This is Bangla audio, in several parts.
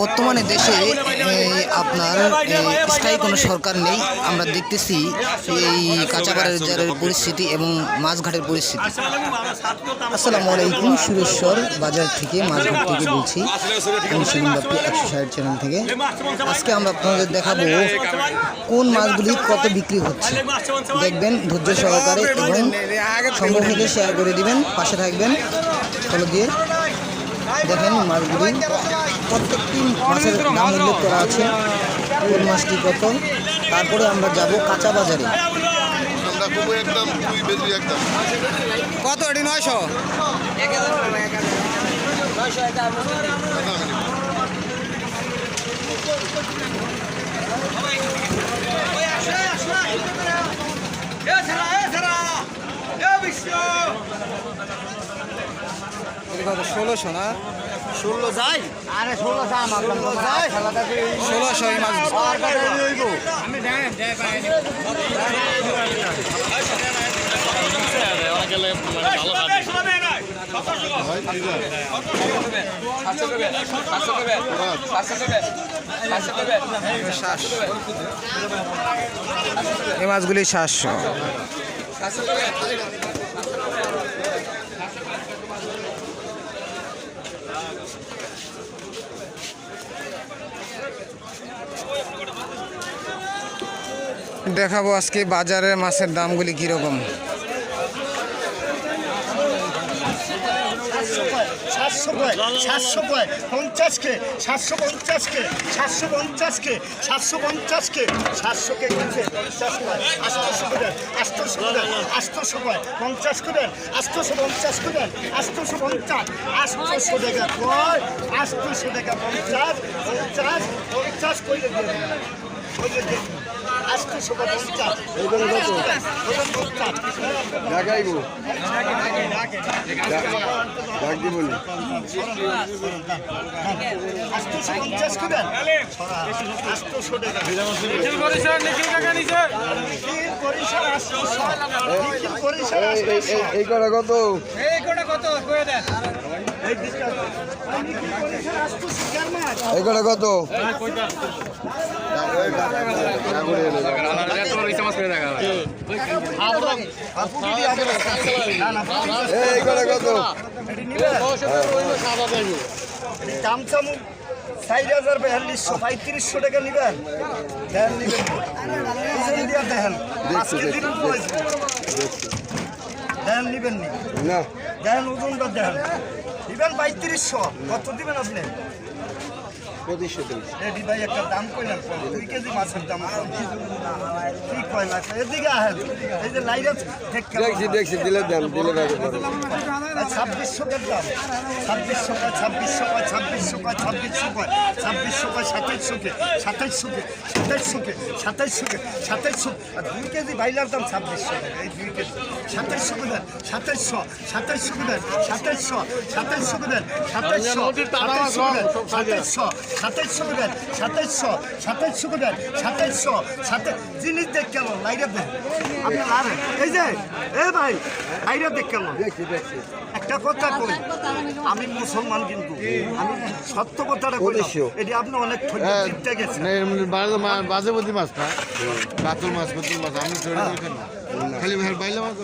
বর্তমানে দেশে আপনার স্থায়ী কোনো সরকার নেই। আমরা দেখতেছি এই কাঁচাপাড়ার পরিস্থিতি এবং মাছঘাটের পরিস্থিতি। আসসালামু আলাইকুম, সুরেশ্বর বাজার থেকে মাছঘাট থেকে বলছি। একশো ষাট চ্যানেল থেকে। আজকে আমরা আপনাদের দেখাবো কোন মাছগুলি কত বিক্রি হচ্ছে। দেখবেন, ধৈর্য সহকারে এবং সম্ভব হলে শেয়ার করে দিবেন, পাশে থাকবেন। ফলো দিয়ে দেখেন মাছগুলি প্রত্যেকটি মাছের দাম উল্লেখ করা আছে। কোন মাছটি কত? তারপরে আমরা যাব কাঁচা বাজারে। আমরা খুবই একদম দুই বেজি একদম। কত? এটি নয়শো? ষোলোশো না ষোলো যাই আরে ষোলো আমার ষোলোশো এই মাছ এই মাছগুলি সাতশো। দেখাবো আজকে বাজারের মাছের দামগুলি কীরকম। সাতশো কয় কয়, পঞ্চাশ সাতশো পঞ্চাশ সাতশো সাতশো পঞ্চাশ পঞ্চাশ পঞ্চাশ পঞ্চাশ পঞ্চাশ দেখাইবো ডাক এই কটা কত? আটশোশো কটা কত? এই কত? দাম চার হাজার বিয়াল্লিশশো পঁয়ত্রিশশো টাকা নিবেন দেন নিবেন দিয়া কেজির উপর দেন নিবেন না দেন। ওজনটা দেখেন নিবেন পঁয়ত্রিশশো কত দিবেন আপনি? পঁচিশশো রেডি ভাই একটা দাম কইলাম। দুই কেজি মাছের দাম। কি কয় না এদিকে আহেন। এই যে লাইরা দেখছি দেখছি দিলে দেন দিলে ছাব্বিশশো টাকার দাম? ছাব্বিশশো কয় ছাব্বিশশো কয় ছাব্বিশশো কয় ছাব্বিশশো কয় ছাব্বিশশো কয় সাতাইশশো কে সাতাইশশো কে। সাতাইশশো সাতাইশশো সাতাইশশো আর দুই কেজি বাইলার দাম ছাব্বিশশো টাকা এই দুই কেজি। সাতাইশশো দেন সাতাইশশো সাতাইশশো দেন সাতাইশশো সাতাইশশো দেন সাতাইশশো সাতাইশশো দেন সাতাইশশো সাতাইশশো দেন সাতাইশশো সাতাইশশো দেন সাতাইশশো সাতাই জিনিস দেখ কেন লাইরা দেন আপনি লারেন এই যে এ ভাই লাইরা দেখ কেন একটা কথা কই আমি মুসলমান কিন্তু আমি সত্য কথাটা কই। এটি আপনি অনেক হ্যাঁ, জিততে গেছেন। বাজে বুদ্ধি মাছ না। কাতল মাছ কাতল মাছ আমি চড়ে দেখেন না। খালি ভাই বাইলে মাছ।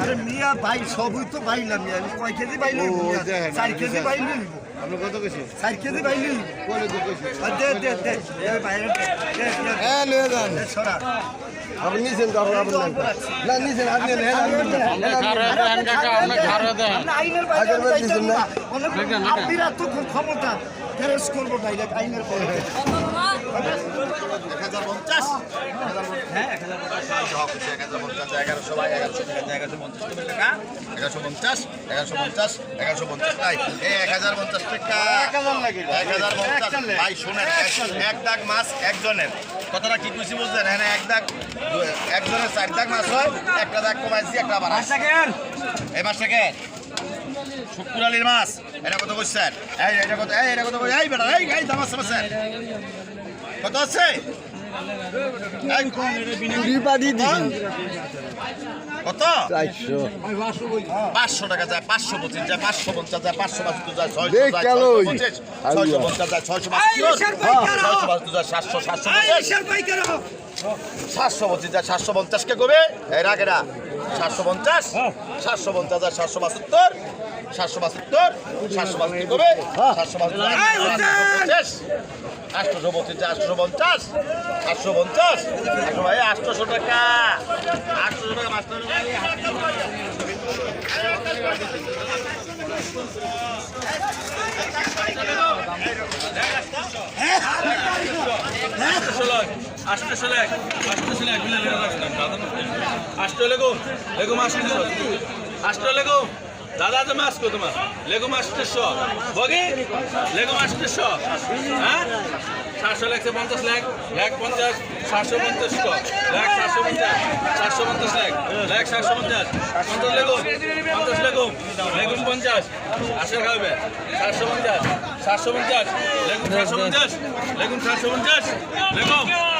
আরে মিয়া ভাই সবই তো বাইলাম মিয়া। আমি কয় কেজি বাইলি ও, দেখেন, চার কেজি। বাইলি আপনি কত কেছি চার কেজি বাইলি দে দে দে। এ বাইরে দে, যান। সরা। আপনি নিছেন তো আপনি না নিছেন আপনি নেন আপনি নেন। আপনি আইনের বাইরে খুব ক্ষমতা ফেরস করব ডাইরেক্ট আইনের পরে এগারোশো পঞ্চাশ এগারোশো পঞ্চাশ এগারোশো পঞ্চাশ তাই এই এক হাজার পঞ্চাশ টাকা। এক হাজার পঞ্চাশ। ভাই শোনেন এক- এক দাগ মাছ একজনের। কথাটা কি খুশি বুঝলেন? হ্যাঁ এক দাগ একজনের চার দাগ মাছ হয় একটা দাগ কমাইছি একটা বাড়াই এই মাছটাকে শুক্রালির মাছ। এটা কত করছেন এই এটা কত এই এটা কত এই বেটা এই এই দাম আছে স্যার কত আছে? এই, কত? পাঁচশো টাকা যায় পাঁচশো পঁচিশ যায় পাঁচশো পঞ্চাশ যায় পাঁচশো যায় ছয়শো ছয়শো? পঁচিশ পঞ্চাশ যায় ছয়শো বাহাত্তর ছয়শো বাহাত্তর যায় সাতশো সাতশো পঞ্চাশ সাতশো পঁচিশ যায় সাতশো পঞ্চাশ কে কবে? এর আগেরা সাতশো পঞ্চাশ সাতশো পঞ্চাশ যায় সাতশো বাহাত্তর সাতশো বাহাত্তর সাতশো বাহাত্তর কবে? সাতশো বাহাত্তর আটশোশো পঁচিশ যায় আটশোশো পঞ্চাশ আটশো পঞ্চাশ আটশো ভাই আটশোশো টাকা আটশোশো টাকা মাস্টার আটশো লাখ আটশো লাখ আটশো লেগো লেগো মাস আটশো লেগো। দাদা, তো মাস কো তোমার? লেগো মাস আটশো বগে? লেগো মাস আটশো হ্যাঁ? সাতশো লেখছে পঞ্চাশ লাখ। লাখ পঞ্চাশ, সাতশো পঞ্চাশ লাখ সাতশো পঞ্চাশ সাতশো পঞ্চাশ লাখ। লাখ সাতশো পঞ্চাশ। পঞ্চাশ লেগো পঞ্চাশ লেগো। লেগুন পঞ্চাশ। আশের খাবে। সাতশো পঞ্চাশ সাতশো পঞ্চাশ। লেগুন সাতশো পঞ্চাশ লেগুন সাতশো পঞ্চাশ। আটশো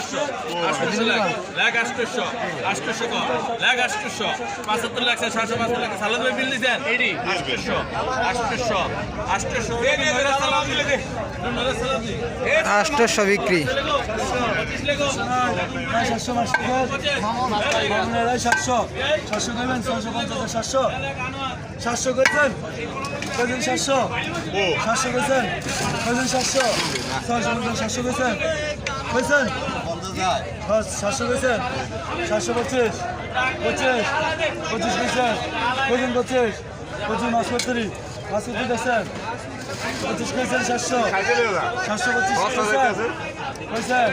আটশো আটশো লাখ আটশো আটশো লাখ আটশো পাঁচাত্তর লাখ সাতশো পাঁচত্তর লাখ সালাদ ভাই বিল এইটি আটশো আটশো আটশো আষ্টশো বিক্রি সাতশো সাতশো সাতশো দেবেন ছশো পঞ্চাশ সাতশো সাতশো করেছেন কজন সাতশো সাতশো করেছেন কজন সাতশো ছয়শো পঞ্চাশ সাতশো করেছেন করেছেন সাতশো করেছেন সাতশো পঁচিশ পঁচিশ পঁচিশ করেছেন কজন পঁচিশ পঁচিশ মাস করতেরি মাস করতে দেখছেন পঁচিশ করেছেন সাতশো। সাতশো পঁচিশ করেছেন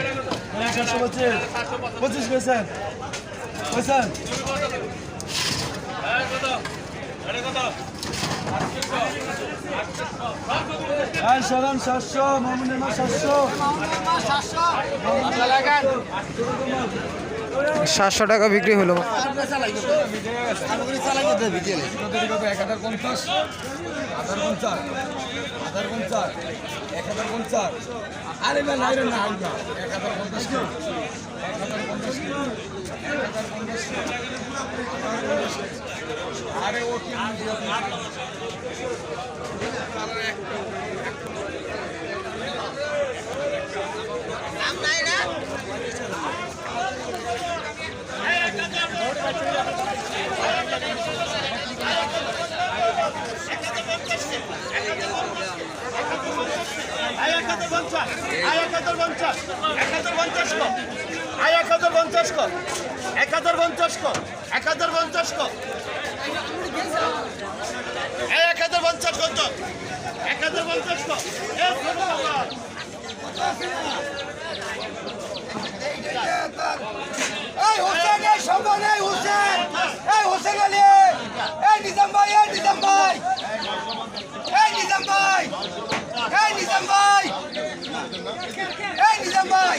সাতশো পঁচিশ পঁচিশ করেছেন করেছেন হ্যাঁ সাদাম সাতশো মোহাম্মদ সাতশো। সাতশো টাকা বিক্রি হলো। আরে ও কি একাত্তর পঞ্চাশ কর একাত্তর পঞ্চাশ কর। হাজার পঞ্চাশ কত এক হাজার পঞ্চাশ এই হোসেন এই নিজাম ভাই, এই নিজাম ভাই, এই নিজাম ভাই।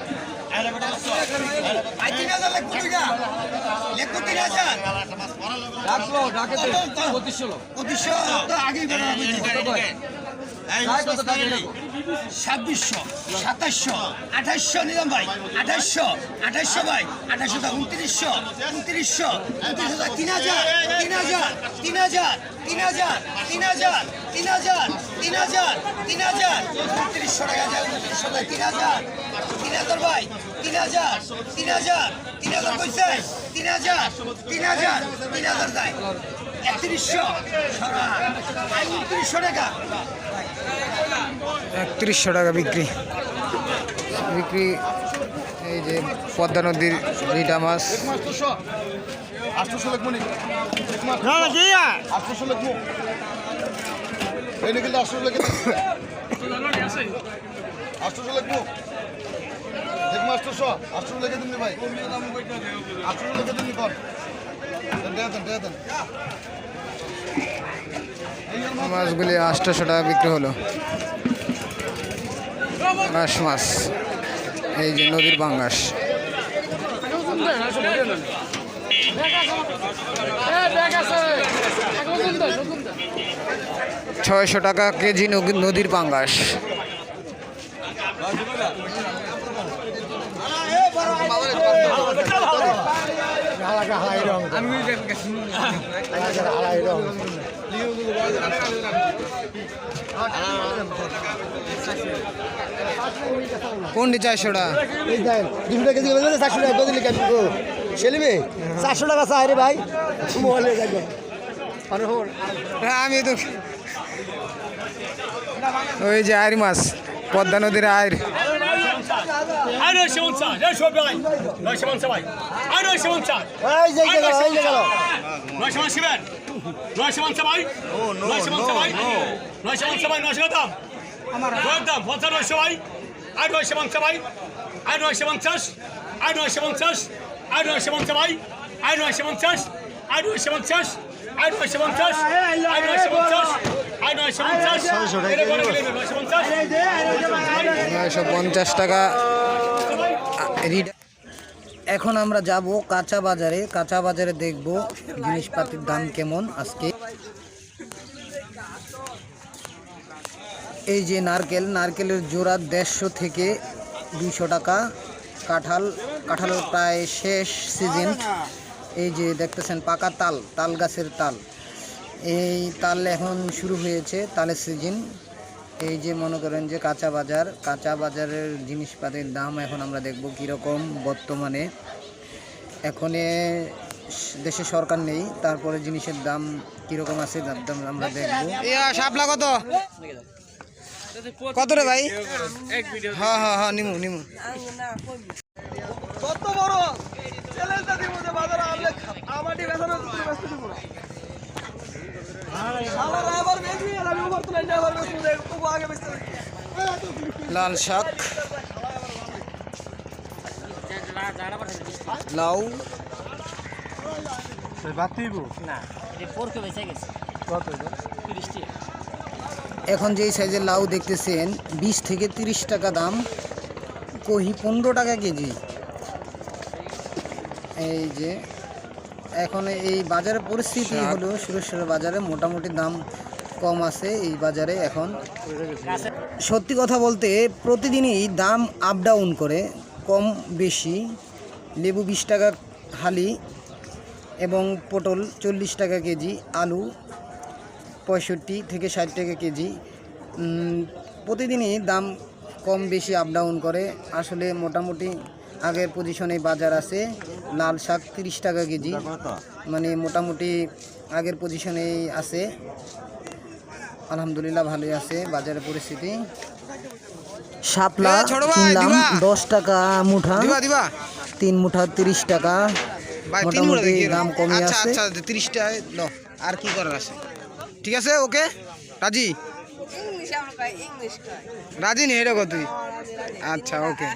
ডাকলো ডাকে পঁচিশশো পঁচিশশো তো আগেই ছাব্বিশশো সাতাশশো আঠাশশো নিলাম ভাই আঠাশশো আঠাশশো ভাই আঠাশশো টা উনত্রিশশো উনত্রিশশো উনত্রিশশো তিন হাজার তিন হাজার তিন হাজার তিন হাজার তিন হাজার তিন হাজার তিন হাজার তিন হাজার তিন হাজার তিন হাজার ভাই তিন হাজার তিন হাজার তিন হাজার কইছে তিন হাজার তিন হাজার তিন হাজার যায় একত্রিশশো উনত্রিশশো টাকা। একত্রিশশো টাকা বিক্রি। বিক্রি এই যে পদ্মা নদীর রিটা মাছ। আটশোশো লেখ। আটশোশো লেখে দিন ভাই? লেখে দিন মাছগুলি আটশোশো টাকা বিক্রি হলো। বাঁশ মাছ। এই যে নদীর বাঙ্গাস ছয়শো টাকা কেজি নদীর পাঙ্গাস কোনটি টাকা দুশো টাকা দিয়ে চারশো টাকা সেলিমে চারশো টাকা চাই রে ভাই আমি তো ওই যে আইর মাছ পদ্মা নদীর আইর। আয় নয়শো পঞ্চাশ ভাই নয়শো পঞ্চাশ ভাই আয় নয়শো পঞ্চাশ। গেল নয়শো পঞ্চাশ ভাই নয়শো পঞ্চাশ ভাই নয়শো পঞ্চাশ ভাই নয়শো পঞ্চাশ আয় নয়শো পঞ্চাশ নয়শো পঞ্চাশ। টাকা। এখন আমরা যাব কাঁচা বাজারে। কাঁচা বাজারে দেখব জিনিসপাতির দাম কেমন আজকে। এই যে নারকেল নারকেলের জোড়া দেড়শো থেকে দুইশো টাকা। কাঁঠাল কাঁঠালের প্রায় শেষ সিজন। এই যে দেখতেছেন পাকা তাল তাল গাছের তাল। এই তাল এখন শুরু হয়েছে তালের সিজন এই যে মনে করেন যে কাঁচা বাজার কাঁচা বাজারের জিনিসপাতির দাম এখন আমরা দেখব কীরকম বর্তমানে। এখন দেশে সরকার নেই তারপরে জিনিসের দাম কীরকম আছে তার দাম আমরা দেখব। শাপলা কত? কত রে ভাই? হ্যাঁ হ্যাঁ হ্যাঁ নিমু নিমু। কত বড় চ্যালেঞ্জটা দিব যে বাজারে আনলে আমারটি বেচানো তুমি ব্যস্ত দিব না আমার আবার বেশি আর আমি উপর তুলে নিয়ে আবার বেশি তবু আগে বেচতে থাকি। লাল শাক। লাউ। এখন যেই সাইজের লাউ দেখতেছেন বিশ থেকে তিরিশ টাকা দাম। কহি পনেরো টাকা কেজি। এই যে এখন এই বাজারের পরিস্থিতি হলো সুরেশ্বর বাজারে মোটামুটি দাম কম আছে এই বাজারে এখন। সত্যি কথা বলতে প্রতিদিনই দাম আপ ডাউন করে কম বেশি। লেবু বিশ টাকা হালি এবং পটল চল্লিশ টাকা কেজি আলু পঁয়ষট্টি থেকে ষাট টাকা কেজি। প্রতিদিনই দাম কম বেশি আপ ডাউন করে। আসলে মোটামুটি আগের পজিশনে বাজার আছে। লাল শাক তিরিশ টাকা কেজি। মানে মোটামুটি আগের পজিশনেই আছে। আলহামদুলিল্লাহ ভালোই আছে বাজারের পরিস্থিতি। শাপলা কিনলাম দশ টাকা মুঠা। তিন মুঠা তিরিশ টাকা। মোটামুটি দাম কমে আছে। আচ্ছা তিরিশটা আর কি করার আছে? ঠিক আছে ওকে? রাজি? রাজি নি এটা তুই আচ্ছা ওকে।